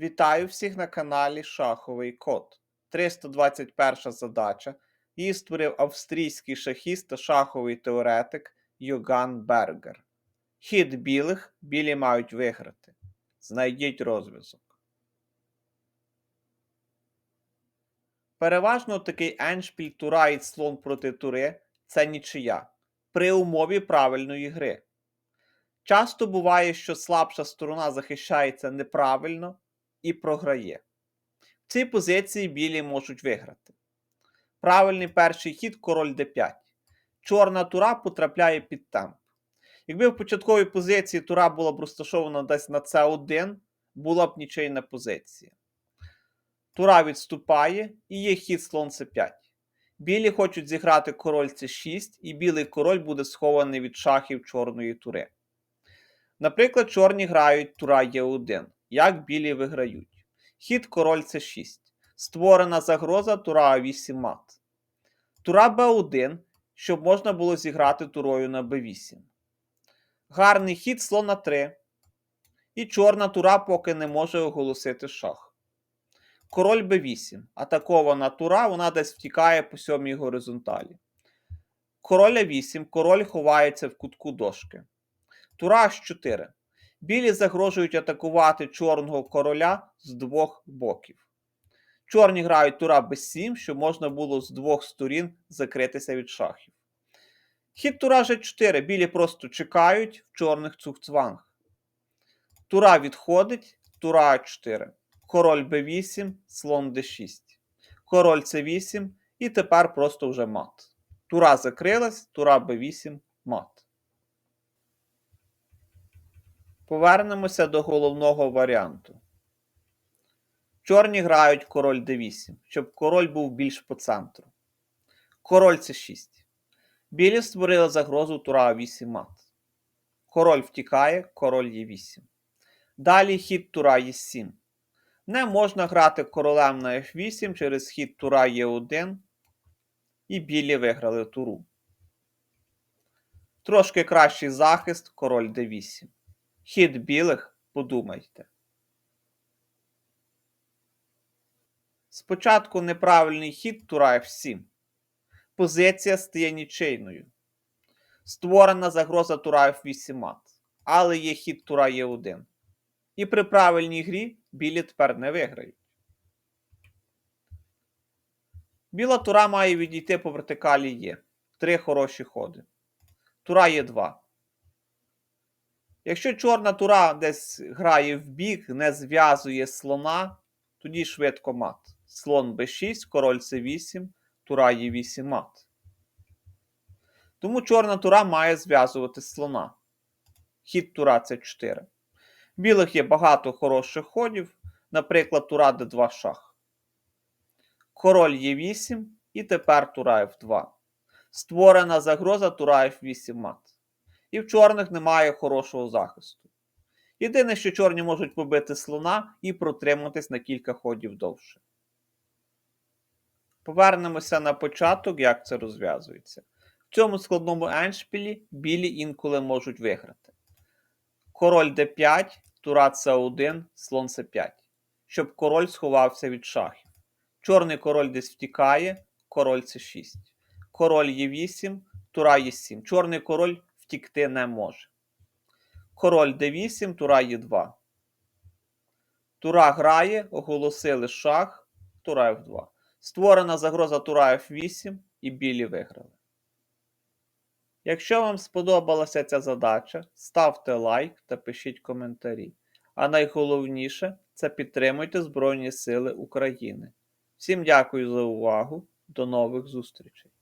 Вітаю всіх на каналі Шаховий Код. 321 задача. Її створив австрійський шахіст та шаховий теоретик Йоган Бергер. Хід білих білі мають виграти. Знайдіть розв'язок. Переважно такий еншпіль тура і слон проти тури це нічия при умові правильної гри. Часто буває, що слабша сторона захищається неправильно і програє. В цій позиції білі можуть виграти. Правильний перший хід король d5. Чорна тура потрапляє під темп. Якби в початковій позиції тура була б розташована десь на c1, була б нічийна позиція. Тура відступає і є хід слон c5. Білі хочуть зіграти король c6, і білий король буде схований від шахів чорної тури. Наприклад, чорні грають тура Е1. Як білі виграють? Хід король С6. Створена загроза тура А8 мат. Тура Б1, щоб можна було зіграти турою на Б8. Гарний хід слона 3. І чорна тура поки не може оголосити шах. Король Б8. Атакована тура, вона десь втікає по сьомій горизонталі. Король А8, король ховається в кутку дошки. Тура H4. Білі загрожують атакувати чорного короля з двох боків. Чорні грають тура b7, щоб можна було з двох сторін закритися від шахів. Хід тура G4. Білі просто чекають в чорних цухцванг. Тура відходить, тура А4. Король b8, слон d6. Король c8 і тепер просто вже мат. Тура закрилась, тура b8, мат. Повернемося до головного варіанту. Чорні грають король d8, щоб король був більш по центру. Король c6. Білі створили загрозу тура А8 мат. Король втікає, король Е8. Далі хід тура Е7. Не можна грати королем на F8 через хід тура Е1. І білі виграли туру. Трошки кращий захист король d8. Хід білих подумайте. Спочатку неправильний хід тура F7. Позиція стає нічийною. Створена загроза тура F8 мат. Але є хід тура Е1. І при правильній грі білі тепер не виграють. Біла тура має відійти по вертикалі Є. Три хороші ходи. Тура Е2. Якщо чорна тура десь грає в бік, не зв'язує слона, тоді швидко мат. Слон b6, король c8, тура e8 мат. Тому чорна тура має зв'язувати слона. Хід тура c4. Білих є багато хороших ходів, наприклад, тура d2 шах. Король e8 і тепер тура f2. Створена загроза тура f8 мат і в чорних немає хорошого захисту. Єдине, що чорні можуть побити слона і протриматись на кілька ходів довше. Повернемося на початок, як це розв'язується. В цьому складному еншпілі білі інколи можуть виграти. Король d5, тура c1, слон c5, щоб король сховався від шахів. Чорний король десь втікає, король c6. Король e8, тура e7. Чорний король втікти не може. Король d8, тура e2. Тура грає, оголосили шах, тура f2. Створена загроза тура f8 і білі виграли. Якщо вам сподобалася ця задача, ставте лайк та пишіть коментарі. А найголовніше це підтримуйте Збройні Сили України. Всім дякую за увагу. До нових зустрічей!